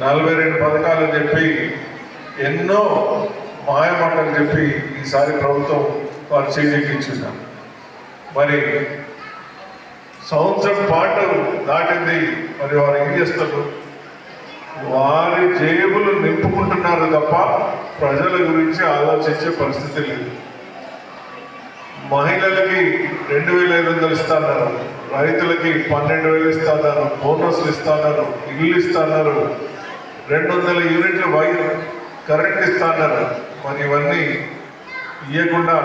నలభై రెండు పథకాలు చెప్పి ఎన్నో మాయమాటలు చెప్పి ఈసారి ప్రభుత్వం వారు చేజెక్కించున్నారు మరి సంవత్సరం పాటు దాటింది. మరి వారు ఏం చేస్తారు? వారి జేబులు నింపుకుంటున్నారు తప్ప ప్రజల గురించి ఆలోచించే పరిస్థితి లేదు. మహిళలకి రెండు వేల ఐదు వందలు ఇస్తారన్నారు రైతులకి పన్నెండు వేలు ఇస్తాన్నారు బోనస్లు ఇస్తాన్నారు ఇల్లు ఇస్తున్నారు రెండు వందల యూనిట్ల వైర్ కరెంట్ ఇస్తున్నారు మరి ఇవన్నీ ఇవ్వకుండా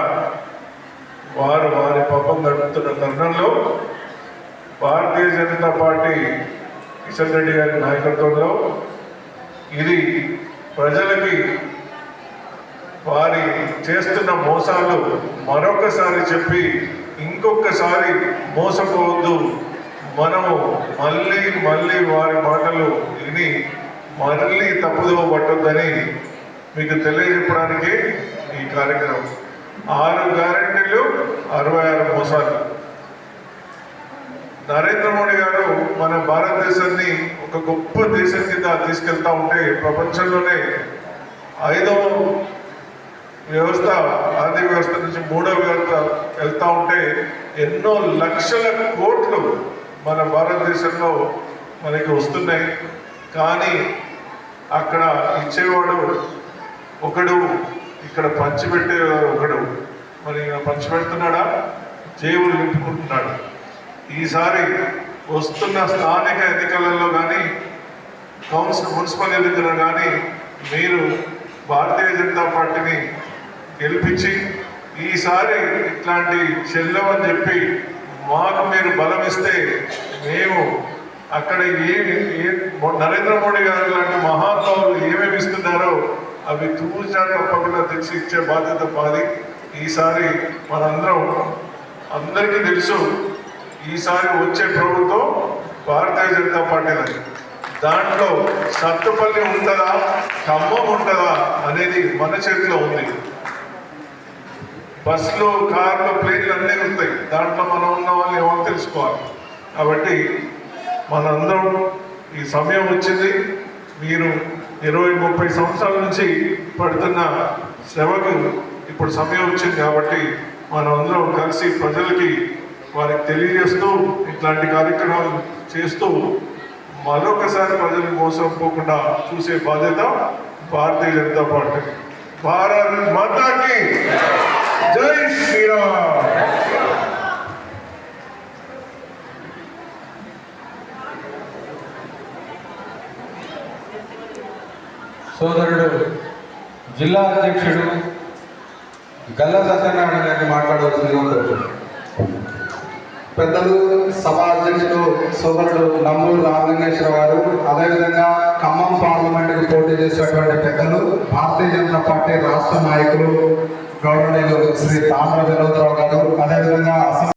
వారు వారి పాపం గడుపుతున్న తరుణంలో భారతీయ జనతా పార్టీ కిషన్ రెడ్డి గారి నాయకత్వంలో ఇది ప్రజలకి వారి చేస్తున్న మోసాలు మరొకసారి చెప్పి ఇంకొకసారి మోసపోవద్దు. మనము మళ్ళీ మళ్ళీ వారి మాటలు విని మళ్ళీ తప్పుదో పట్టొద్దని మీకు తెలియజెప్పడానికి ఈ కార్యక్రమం. ఆరు గ్యారెంటీలు అరవై ఆరు మోసాలు. నరేంద్ర మోడీ గారు మన భారతదేశాన్ని ఒక గొప్ప దేశం కింద తీసుకెళ్తా ఉంటే ప్రపంచంలోనే ఐదవ వ్యవస్థ ఆర్థిక వ్యవస్థ నుంచి మూడో వ్యవస్థ వెళ్తూ ఉంటే ఎన్నో లక్షల కోట్లు మన భారతదేశంలో మనకి వస్తున్నాయి. కానీ అక్కడ ఇచ్చేవాడు ఒకడు ఇక్కడ పంచిపెట్టేవాడు ఒకడు. మరి పంచిపెడుతున్నాడా? జేబులు నింపుకుంటున్నాడు. ఈసారి వస్తున్న స్థానిక ఎన్నికలలో కానీ కౌన్సిల్ మున్సిపల్ ఎన్నికల్లో కానీ మీరు భారతీయ జనతా పార్టీని గెలిపించి ఈసారి ఇట్లాంటి చెల్లమని చెప్పి మాకు మీరు బలం ఇస్తే మేము అక్కడ ఏ నరేంద్ర మోడీ గారు లాంటి మహానుభావులు ఏమేమి ఇస్తున్నారో అవి తూచా తప్పకుండా తెచ్చి ఇచ్చే బాధ్యత మాది. ఈసారి మనందరం అందరికీ తెలుసు ఈసారి వచ్చే ప్రభుత్వం భారతీయ జనతా పార్టీది దాంట్లో సత్తుపల్లి ఉంటుందా ఖమ్మం ఉంటుందా అనేది మన చేతిలో ఉంది. బస్సులు కార్లు ప్లేన్లు అన్నీ ఉంటాయి. దాంట్లో మనం ఉన్న వాళ్ళు ఏమో తెలుసుకోవాలి? కాబట్టి మనందరం ఈ సమయం వచ్చింది. మీరు ఇరవై ముప్పై సంవత్సరాల నుంచి పడుతున్న శ్రమకు ఇప్పుడు సమయం వచ్చింది కాబట్టి మనం అందరం కలిసి ప్రజలకి వారికి తెలియజేస్తూ ఇట్లాంటి కార్యక్రమాలు చేస్తూ మరొకసారి ప్రజలు మోసం పోకుండా చూసే బాధ్యత భారతీయ జనతా పార్టీ. భారత్ మాతాకి! సోదరుడు జిల్లా అధ్యక్షుడు గల్లా సత్యనారాయణ గారిని మాట్లాడవలసిందిగా కోరుతున్నాను. పెద్దలు సభా అధ్యక్షుడు సోదరుడు నమ్మూరు రామలింగేశ్వర గారు అదేవిధంగా ఖమ్మం పార్లమెంటుకు పోటీ చేసినటువంటి పెద్దలు భారతీయ జనతా పార్టీ రాష్ట్ర నాయకులు గౌరవనీయులు శ్రీ తామర వినోదరావు గారు అదేవిధంగా అసెంబ్లీ